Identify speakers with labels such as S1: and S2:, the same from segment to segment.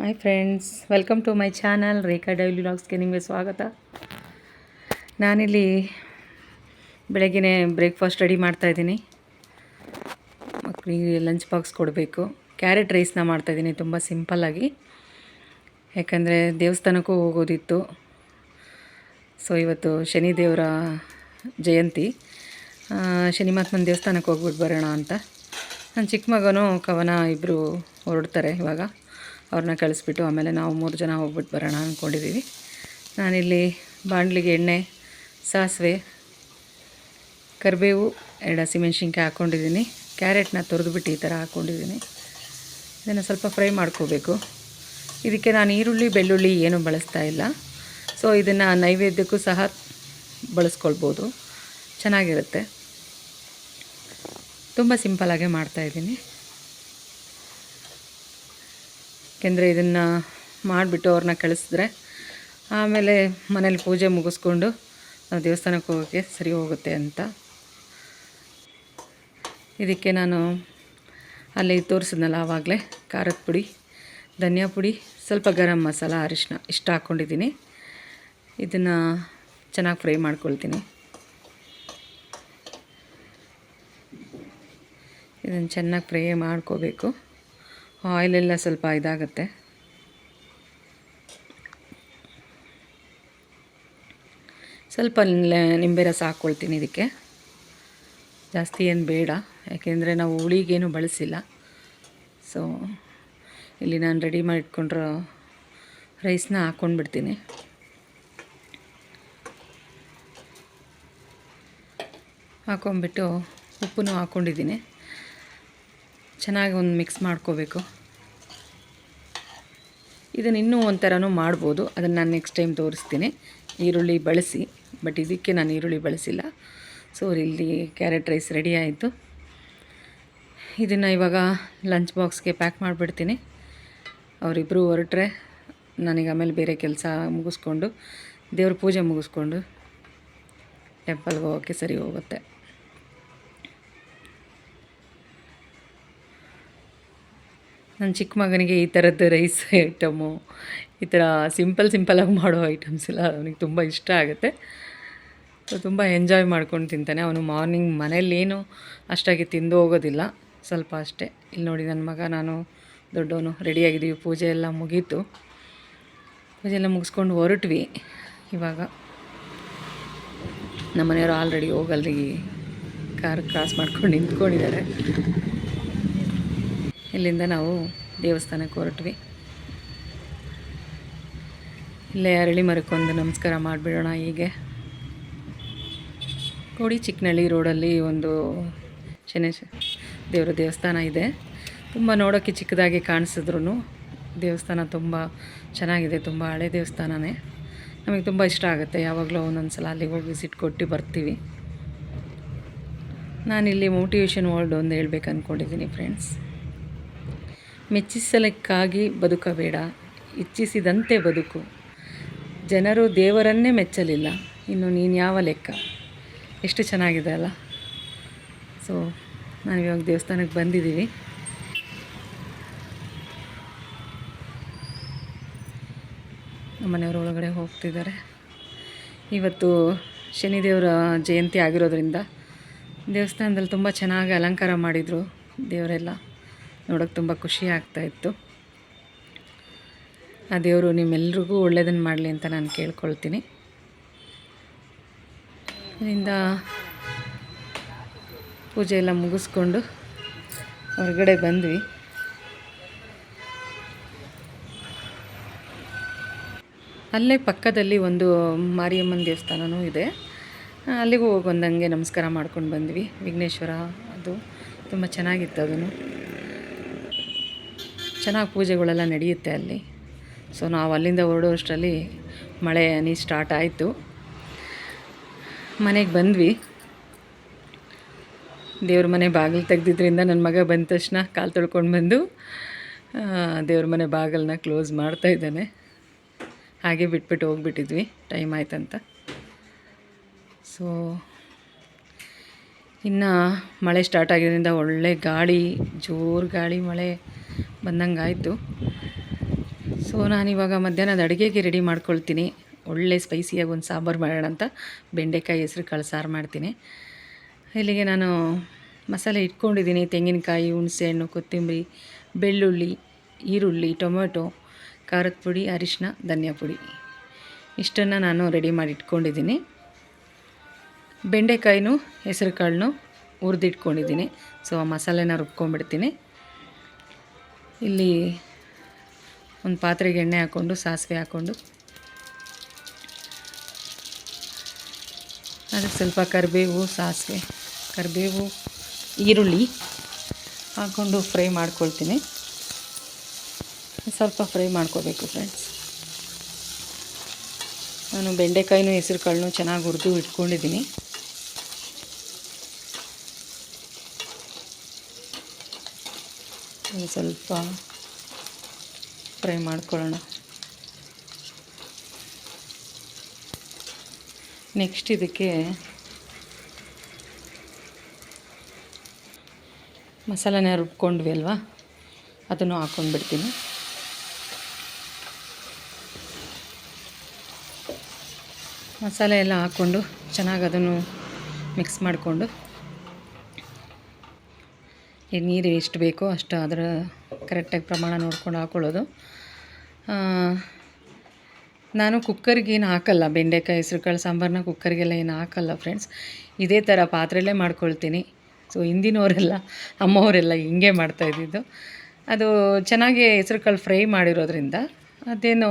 S1: Hi friends welcome to my channel Rekha daily ವ್ಲಾಗ್ಸ್ಗೆ ನಿಮಗೆ ಸ್ವಾಗತ. ನಾನಿಲ್ಲಿ ಬೆಳಗ್ಗೆ ಬ್ರೇಕ್ಫಾಸ್ಟ್ ರೆಡಿ ಮಾಡ್ತಾಯಿದ್ದೀನಿ ಮಕ್ಕಳಿಗೆ ಲಂಚ್ ಬಾಕ್ಸ್ ಕೊಡಬೇಕು. ಕ್ಯಾರೆಟ್ ರೈಸ್ನ ಮಾಡ್ತಾಯಿದ್ದೀನಿ ತುಂಬ ಸಿಂಪಲ್ಲಾಗಿ ಯಾಕಂದರೆ ದೇವಸ್ಥಾನಕ್ಕೂ ಹೋಗೋದಿತ್ತು. ಸೊ ಇವತ್ತು ಶನಿದೇವರ ಜಯಂತಿ. ಶನಿ ಮಹಾತ್ಮನ ದೇವಸ್ಥಾನಕ್ಕೆ ಹೋಗ್ಬಿಟ್ಟು ಬರೋಣ ಅಂತ. ನನ್ನ ಚಿಕ್ಕ ಮಗನೂ ಕವನ ಇಬ್ಬರು ಹೊರಡ್ತಾರೆ ಇವಾಗ. ಅವ್ರನ್ನ ಕಳಿಸ್ಬಿಟ್ಟು ಆಮೇಲೆ ನಾವು ಮೂರು ಜನ ಹೋಗ್ಬಿಟ್ಟು ಬರೋಣ ಅಂದ್ಕೊಂಡಿದ್ದೀವಿ ನಾನಿಲ್ಲಿ ಬಾಣಲಿಗೆ ಎಣ್ಣೆ, ಸಾಸಿವೆ, ಕರಿಬೇವು ಎರಡು ಹಸಿಮೆಣ್ಸಿನ್ಕಾಯಿ ಹಾಕ್ಕೊಂಡಿದ್ದೀನಿ ಕ್ಯಾರೆಟ್ನ ತುರಿದ್ಬಿಟ್ಟು ಈ ಥರ ಹಾಕ್ಕೊಂಡಿದ್ದೀನಿ ಇದನ್ನು ಸ್ವಲ್ಪ ಫ್ರೈ ಮಾಡ್ಕೋಬೇಕು. ಇದಕ್ಕೆ ನಾನು ಈರುಳ್ಳಿ, ಬೆಳ್ಳುಳ್ಳಿ ಏನೂ ಬಳಸ್ತಾ ಇಲ್ಲ. ಸೊ, ಇದನ್ನು ನೈವೇದ್ಯಕ್ಕೂ ಸಹ ಬಳಸ್ಕೊಳ್ಬೋದು. ಚೆನ್ನಾಗಿರುತ್ತೆ. ತುಂಬ ಸಿಂಪಲಾಗೆ ಮಾಡ್ತಾಯಿದ್ದೀನಿ ಯಾಕೆಂದರೆ ಇದನ್ನು ಮಾಡಿಬಿಟ್ಟು ಅವ್ರನ್ನ ಕಳಿಸಿದ್ರೆ ಆಮೇಲೆ ಮನೇಲಿ ಪೂಜೆ ಮುಗಿಸ್ಕೊಂಡು ನಾವು ದೇವಸ್ಥಾನಕ್ಕೆ ಹೋಗೋಕ್ಕೆ ಸರಿ ಹೋಗುತ್ತೆ ಅಂತ. ಇದಕ್ಕೆ ನಾನು ಅಲ್ಲಿ ತೋರಿಸಿದ್ನಲ್ಲ ಆವಾಗಲೇ, ಖಾರದ ಪುಡಿ, ಧನಿಯಾ ಪುಡಿ, ಸ್ವಲ್ಪ ಗರಂ ಮಸಾಲ ಅರಿಶಿನ ಇಷ್ಟ ಹಾಕ್ಕೊಂಡಿದ್ದೀನಿ ಇದನ್ನು ಚೆನ್ನಾಗಿ ಫ್ರೈ ಮಾಡ್ಕೊಳ್ತೀನಿ. ಇದನ್ನು ಚೆನ್ನಾಗಿ ಫ್ರೈ ಮಾಡ್ಕೋಬೇಕು. ಆಯಿಲೆಲ್ಲ ಸ್ವಲ್ಪ ಇದಾಗುತ್ತೆ. ಸ್ವಲ್ಪ ನಿಂಬೆ ರಸ ಹಾಕ್ಕೊಳ್ತೀನಿ ಇದಕ್ಕೆ. ಜಾಸ್ತಿ ಏನು ಬೇಡ, ಯಾಕೆಂದರೆ ನಾವು ಹುಳಿಗೇನು ಬಳಸಿಲ್ಲ. ಸೊ ಇಲ್ಲಿ ನಾನು ರೆಡಿ ಮಾಡಿ ರೈಸ್ನ ಹಾಕ್ಕೊಂಡ್ಬಿಡ್ತೀನಿ ಹಾಕ್ಕೊಂಬಿಟ್ಟು ಉಪ್ಪನ್ನು ಹಾಕ್ಕೊಂಡಿದ್ದೀನಿ ಚೆನ್ನಾಗಿ ಒಂದು ಮಿಕ್ಸ್ ಮಾಡ್ಕೋಬೇಕು. ಇದನ್ನು ಇನ್ನೂ ಒಂಥರನೂ ಮಾಡ್ಬೋದು. ಅದನ್ನು ನಾನು ನೆಕ್ಸ್ಟ್ ಟೈಮ್ ತೋರಿಸ್ತೀನಿ. ಈರುಳ್ಳಿ ಬಳಸಿ ಬಟ್ ಇದಕ್ಕೆ ನಾನು ಈರುಳ್ಳಿ ಬಳಸಿಲ್ಲ. ಸೊ ಇಲ್ಲಿ ಕ್ಯಾರೆಟ್ ರೈಸ್ ರೆಡಿ ಆಯಿತು. ಇದನ್ನು ಇವಾಗ ಲಂಚ್ ಬಾಕ್ಸ್ಗೆ ಪ್ಯಾಕ್ ಮಾಡಿಬಿಡ್ತೀನಿ. ಅವರಿಬ್ಬರು ಹೊರಟ್ರೆ ನನಗೆ ಆಮೇಲೆ ಬೇರೆ ಕೆಲಸ ಮುಗಿಸ್ಕೊಂಡು, ದೇವ್ರ ಪೂಜೆ ಮುಗಿಸ್ಕೊಂಡು ಟೆಂಪಲ್ಗೆ ಹೋಗೋಕ್ಕೆ ಸರಿ ಹೋಗುತ್ತೆ. ನನ್ನ ಚಿಕ್ಕ ಮಗನಿಗೆ ಈ ಥರದ್ದು ರೈಸ್ ಐಟಮು, ಈ ಥರ ಸಿಂಪಲ್ ಸಿಂಪಲಾಗಿ ಮಾಡೋ ಐಟಮ್ಸ್ ಎಲ್ಲ ಅವನಿಗೆ ತುಂಬ ಇಷ್ಟ ಆಗುತ್ತೆ. ಸೊ ತುಂಬ ಎಂಜಾಯ್ ಮಾಡ್ಕೊಂಡು ತಿಂತಾನೆ. ಅವನು ಮಾರ್ನಿಂಗ್ ಮನೇಲೇನು ಅಷ್ಟಾಗಿ ತಿಂದು ಹೋಗೋದಿಲ್ಲ, ಸ್ವಲ್ಪ ಅಷ್ಟೇ. ಇಲ್ಲಿ ನೋಡಿ ನನ್ನ ಮಗ, ನಾನು ದೊಡ್ಡವನು ರೆಡಿಯಾಗಿದ್ದೀವಿ ಪೂಜೆ ಎಲ್ಲ ಮುಗೀತು. ಪೂಜೆ ಎಲ್ಲ ಮುಗಿಸ್ಕೊಂಡು ಹೊರಟ್ವಿ. ಇವಾಗ ನಮ್ಮ ಮನೆಯವರು ಆಲ್ರೆಡಿ ಹೋಗಲ್ರಿ ಕಾರ್ ಕ್ರಾಸ್ ಮಾಡ್ಕೊಂಡು ನಿಂತ್ಕೊಂಡಿದ್ದಾರೆ. ಇಲ್ಲಿಂದ ನಾವು ದೇವಸ್ಥಾನಕ್ಕೆ ಹೊರಟ್ವಿ. ಇಲ್ಲೇ ಅರಳಿ ಮರಕ್ಕೊಂದು ನಮಸ್ಕಾರ ಮಾಡಿಬಿಡೋಣ ಹೀಗೆ. ಕೋಡಿ ಚಿಕ್ಕನಳ್ಳಿ ರೋಡಲ್ಲಿ ಒಂದು ಶನೇಶ ದೇವರ ದೇವಸ್ಥಾನ ಇದೆ. ತುಂಬ ನೋಡೋಕ್ಕೆ ಚಿಕ್ಕದಾಗಿ ಕಾಣಿಸಿದ್ರು ದೇವಸ್ಥಾನ ತುಂಬ ಚೆನ್ನಾಗಿದೆ, ತುಂಬ ಹಳೆ ದೇವಸ್ಥಾನವೇ ನಮಗೆ ತುಂಬ ಇಷ್ಟ ಆಗುತ್ತೆ, ಯಾವಾಗಲೂ ಒಂದೊಂದು ಸಲ ಅಲ್ಲಿಗೆ ಹೋಗಿ ವಿಸಿಟ್ ಕೊಟ್ಟು ಬರ್ತೀವಿ. ನಾನಿಲ್ಲಿ ಮೋಟಿವೇಶನ್ ವರ್ಲ್ಡ್ ಒಂದು ಹೇಳ್ಬೇಕು ಅಂದ್ಕೊಂಡಿದ್ದೀನಿ ಫ್ರೆಂಡ್ಸ್ ಮೆಚ್ಚಿಸಲಿಕ್ಕಾಗಿ ಬದುಕಬೇಡ. ಇಚ್ಛಿಸಿದಂತೆ ಬದುಕು. ಜನರು ದೇವರನ್ನೇ ಮೆಚ್ಚಲಿಲ್ಲ. ಇನ್ನು ನೀನು ಯಾವ ಲೆಕ್ಕ? ಎಷ್ಟು ಚೆನ್ನಾಗಿದೆ ಅಲ್ಲ? ಸೊ ನಾವು ಇವಾಗ ದೇವಸ್ಥಾನಕ್ಕೆ ಬಂದಿದ್ದೀವಿ ನಮ್ಮ ಮನೆಯವರು ಒಳಗಡೆ ಹೋಗ್ತಿದ್ದಾರೆ. ಇವತ್ತು ಶನಿದೇವರ ಜಯಂತಿ ಆಗಿರೋದ್ರಿಂದ ದೇವಸ್ಥಾನದಲ್ಲಿ ತುಂಬ ಚೆನ್ನಾಗಿ ಅಲಂಕಾರ ಮಾಡಿದರು ದೇವರೆಲ್ಲ. ನೋಡೋಕೆ ತುಂಬ ಖುಷಿ ಆಗ್ತಾಯಿತ್ತು ಆ ದೇವರು ನಿಮ್ಮೆಲ್ರಿಗೂ ಒಳ್ಳೆಯದನ್ನು ಮಾಡಲಿ ಅಂತ ನಾನು ಕೇಳ್ಕೊಳ್ತೀನಿ. ಇದರಿಂದ ಪೂಜೆ ಎಲ್ಲ ಮುಗಿಸ್ಕೊಂಡು ಹೊರಗಡೆ ಬಂದ್ವಿ. ಅಲ್ಲೇ ಪಕ್ಕದಲ್ಲಿ ಒಂದು ಮಾರಿಯಮ್ಮನ ದೇವಸ್ಥಾನವೂ ಇದೆ. ಅಲ್ಲಿಗೂ ಹೋಗಿ ಒಂದಂಗೆ ನಮಸ್ಕಾರ ಮಾಡ್ಕೊಂಡು ಬಂದ್ವಿ. ವಿಘ್ನೇಶ್ವರ, ಅದು ತುಂಬ ಚೆನ್ನಾಗಿತ್ತು ಅದನ್ನು. ಚೆನ್ನಾಗಿ ಪೂಜೆಗಳೆಲ್ಲ ನಡೆಯುತ್ತೆ ಅಲ್ಲಿ. ಸೊ ನಾವು ಅಲ್ಲಿಂದ ಹೊರಡೋಷ್ಟರಲ್ಲಿ ಮಳೆ ಹನಿ ಸ್ಟಾರ್ಟ್ ಆಯಿತು. ಮನೆಗೆ ಬಂದ್ವಿ. ದೇವ್ರ ಮನೆ ಬಾಗಿಲು ತೆಗ್ದಿದ್ರಿಂದ ನನ್ನ ಮಗ ಬಂದ ತಕ್ಷಣ ಕಾಲು ತೊಳ್ಕೊಂಡು ಬಂದು ದೇವ್ರ ಮನೆ ಬಾಗಿಲನ್ನ ಕ್ಲೋಸ್ ಮಾಡ್ತಾ ಇದ್ದಾನೆ. ಹಾಗೆ ಬಿಟ್ಬಿಟ್ಟು ಹೋಗ್ಬಿಟ್ಟಿದ್ವಿ. ಟೈಮ್ ಆಯ್ತಂತ. ಸೊ ಇನ್ನು ಮಳೆ ಸ್ಟಾರ್ಟ್ ಆಗಿದ್ದರಿಂದ ಒಳ್ಳೆ ಗಾಳಿ, ಜೋರು ಗಾಳಿ ಮಳೆ. ಬಂದಂಗೆ ಆಯಿತು ಸೊ ನಾನಿವಾಗ ಮಧ್ಯಾಹ್ನದ ಅಡುಗೆಗೆ ರೆಡಿ ಮಾಡ್ಕೊಳ್ತೀನಿ. ಒಳ್ಳೆ ಸ್ಪೈಸಿಯಾಗಿ ಒಂದು ಸಾಂಬಾರು ಮಾಡೋಣ ಅಂತ ಬೆಂಡೆಕಾಯಿ ಹೆಸರು ಕಾಳು ಸಾರು ಮಾಡ್ತೀನಿ. ಇಲ್ಲಿಗೆ ನಾನು ಮಸಾಲೆ ಇಟ್ಕೊಂಡಿದ್ದೀನಿ. ತೆಂಗಿನಕಾಯಿ ಹುಣಸೆಹಣ್ಣು ಕೊತ್ತಂಬರಿ, ಬೆಳ್ಳುಳ್ಳಿ, ಈರುಳ್ಳಿ, ಟೊಮೆಟೊ, ಖಾರದ ಪುಡಿ ಅರಿಶಿನ ಧನಿಯಾ ಪುಡಿ. ಇಷ್ಟನ್ನು ನಾನು ರೆಡಿ ಮಾಡಿ ಇಟ್ಕೊಂಡಿದ್ದೀನಿ. ಬೆಂಡೆಕಾಯಿನೂ ಹೆಸರು ಕಾಳನ್ನು ಹುರಿದಿಟ್ಕೊಂಡಿದ್ದೀನಿ. ಸೊ ಆ ಮಸಾಲೆನ ರುಬ್ಕೊಂಡ್ಬಿಡ್ತೀನಿ. ಇಲ್ಲಿ ಒಂದು ಪಾತ್ರೆಗೆ ಎಣ್ಣೆ ಹಾಕ್ಕೊಂಡು, ಸಾಸಿವೆ ಹಾಕ್ಕೊಂಡು. ಅದಕ್ಕೆ ಸ್ವಲ್ಪ ಕರಿಬೇವು, ಸಾಸಿವೆ, ಕರಿಬೇವು, ಈರುಳ್ಳಿ ಹಾಕ್ಕೊಂಡು ಫ್ರೈ ಮಾಡ್ಕೊಳ್ತೀನಿ. ಸ್ವಲ್ಪ ಫ್ರೈ ಮಾಡ್ಕೋಬೇಕು ಫ್ರೆಂಡ್ಸ್ ನಾನು ಬೆಂಡೆಕಾಯಿನೂ ಹೆಸರು ಕಾಳನ್ನು ಚೆನ್ನಾಗಿ ಹುರಿದು ಇಟ್ಕೊಂಡಿದ್ದೀನಿ. ಒಂದು ಸ್ವಲ್ಪ ಫ್ರೈ ಮಾಡ್ಕೊಳ್ಳೋಣ. ನೆಕ್ಸ್ಟ್ ಇದಕ್ಕೆ ಮಸಾಲನೇ ರುಬ್ಕೊಂಡ್ವಿ ಅಲ್ವಾ? ಅದನ್ನು ಹಾಕ್ಕೊಂಡ್ಬಿಡ್ತೀನಿ ಮಸಾಲೆ ಎಲ್ಲ ಹಾಕ್ಕೊಂಡು ಚೆನ್ನಾಗಿ ಅದನ್ನು ಮಿಕ್ಸ್ ಮಾಡಿಕೊಂಡು ಈ ನೀರು ಎಷ್ಟು ಬೇಕೋ ಅಷ್ಟು ಅದರ ಕರೆಕ್ಟಾಗಿ ಪ್ರಮಾಣ ನೋಡ್ಕೊಂಡು ಹಾಕ್ಕೊಳ್ಳೋದು ನಾನು ಕುಕ್ಕರ್ಗೇನು ಹಾಕಲ್ಲ, ಬೆಂಡೆಕಾಯಿ, ಹೆಸ್ರುಕಾಳು ಸಾಂಬಾರನ್ನ ಕುಕ್ಕರ್ಗೆಲ್ಲ ಏನು ಹಾಕಲ್ಲ ಫ್ರೆಂಡ್ಸ್ ಇದೇ ಥರ ಪಾತ್ರೆಯಲ್ಲೇ ಮಾಡ್ಕೊಳ್ತೀನಿ. ಸೊ ಹಿಂದಿನವರೆಲ್ಲ, ಅಮ್ಮವರೆಲ್ಲ ಹಿಂಗೆ ಮಾಡ್ತಾಯಿದ್ದಿದ್ದು ಅದು ಚೆನ್ನಾಗಿ ಹೆಸ್ರುಕಾಳು ಫ್ರೈ ಮಾಡಿರೋದ್ರಿಂದ ಅದೇನು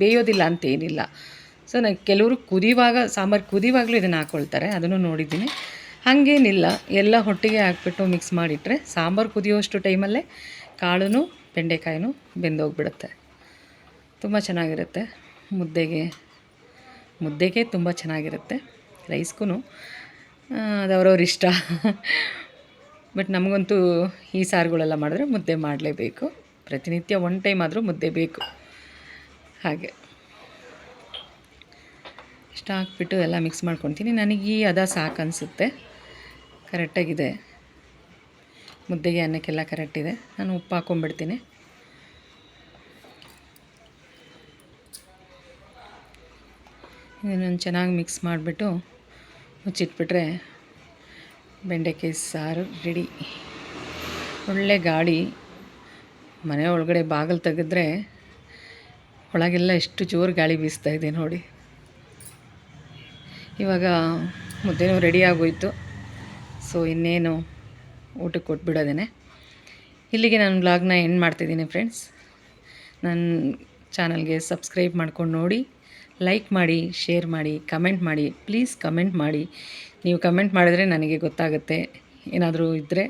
S1: ಬೇಯೋದಿಲ್ಲ ಅಂತೇನಿಲ್ಲ ಸೊ ನಾನು ಕೆಲವರು ಕುದಿವಾಗ, ಸಾಂಬಾರು ಕುದಿವಾಗಲೂ ಇದನ್ನು ಹಾಕ್ಕೊಳ್ತಾರೆ ಅದನ್ನು ನೋಡಿದ್ದೀನಿ. ಹಾಗೇನಿಲ್ಲ, ಎಲ್ಲ ಒಟ್ಟಿಗೆ ಹಾಕ್ಬಿಟ್ಟು ಮಿಕ್ಸ್ ಮಾಡಿಟ್ರೆ ಸಾಂಬಾರು ಕುದಿಯೋಷ್ಟು ಟೈಮಲ್ಲೇ ಕಾಳು ಬೆಂಡೆಕಾಯಿನೂ ಬೆಂದೋಗ್ಬಿಡುತ್ತೆ. ತುಂಬ ಚೆನ್ನಾಗಿರುತ್ತೆ. ಮುದ್ದೆಗೆ ಮುದ್ದೆಗೆ ತುಂಬ ಚೆನ್ನಾಗಿರುತ್ತೆ. ರೈಸ್ಗೂ ಅದು ಅವ್ರವ್ರ ಇಷ್ಟ. ಬಟ್ ನಮಗಂತೂ ಈ ಸಾರುಗಳೆಲ್ಲ ಮಾಡಿದ್ರೆ ಮುದ್ದೆ ಮಾಡಲೇಬೇಕು. ಪ್ರತಿನಿತ್ಯ ಒನ್ ಟೈಮ್ ಆದರೂ ಮುದ್ದೆ ಬೇಕು. ಹಾಗೆ. ಇಷ್ಟ ಹಾಕ್ಬಿಟ್ಟು ಎಲ್ಲ ಮಿಕ್ಸ್ ಮಾಡ್ಕೊತೀನಿ ನನಗೆ ಈ ಅದ ಸಾಕು ಅನಿಸುತ್ತೆ ಕರೆಕ್ಟಾಗಿದೆ. ಮುದ್ದೆಗೆ ಅನ್ನಕ್ಕೆಲ್ಲ ಕರೆಕ್ಟಿದೆ. ನಾನು ಉಪ್ಪು ಹಾಕ್ಕೊಂಬಿಡ್ತೀನಿ ಇದನ್ನು ಚೆನ್ನಾಗಿ ಮಿಕ್ಸ್ ಮಾಡಿಬಿಟ್ಟು ಮುಚ್ಚಿಟ್ಬಿಟ್ರೆ ಬೆಂಡೆಕಾಯಿ ಸಾರು ರೆಡಿ ಒಳ್ಳೆ ಗಾಳಿ. ಮನೆ ಒಳಗಡೆ ಬಾಗಿಲು ತೆಗೆದ್ರೆ ಒಳಗೆಲ್ಲ ಎಷ್ಟು ಜೋರು ಗಾಳಿ ಬೀಸ್ತಾ ಇದೆ ನೋಡಿ. ಇವಾಗ ಮುದ್ದೆನೂ ರೆಡಿ ಆಗೋಯ್ತು. ಸೊ, ಇನ್ನೇನು ಊಟಕ್ಕೆ ಕೊಟ್ಬಿಡೋದೇನೆ. ಇಲ್ಲಿಗೆ ನಾನು ಬ್ಲಾಗ್ನ ಎಂಡ್ ಮಾಡ್ತಿದ್ದೀನಿ ಫ್ರೆಂಡ್ಸ್ ನನ್ನ ಚಾನಲ್ಗೆ ಸಬ್ಸ್ಕ್ರೈಬ್ ಮಾಡ್ಕೊಂಡು ನೋಡಿ. ಲೈಕ್ ಮಾಡಿ ಶೇರ್ ಮಾಡಿ ಕಮೆಂಟ್ ಮಾಡಿ ಪ್ಲೀಸ್ ಕಮೆಂಟ್ ಮಾಡಿ. ನೀವು ಕಮೆಂಟ್ ಮಾಡಿದ್ರೆ ನನಗೆ ಗೊತ್ತಾಗುತ್ತೆ. ಏನಾದರೂ ಇದ್ದರೆ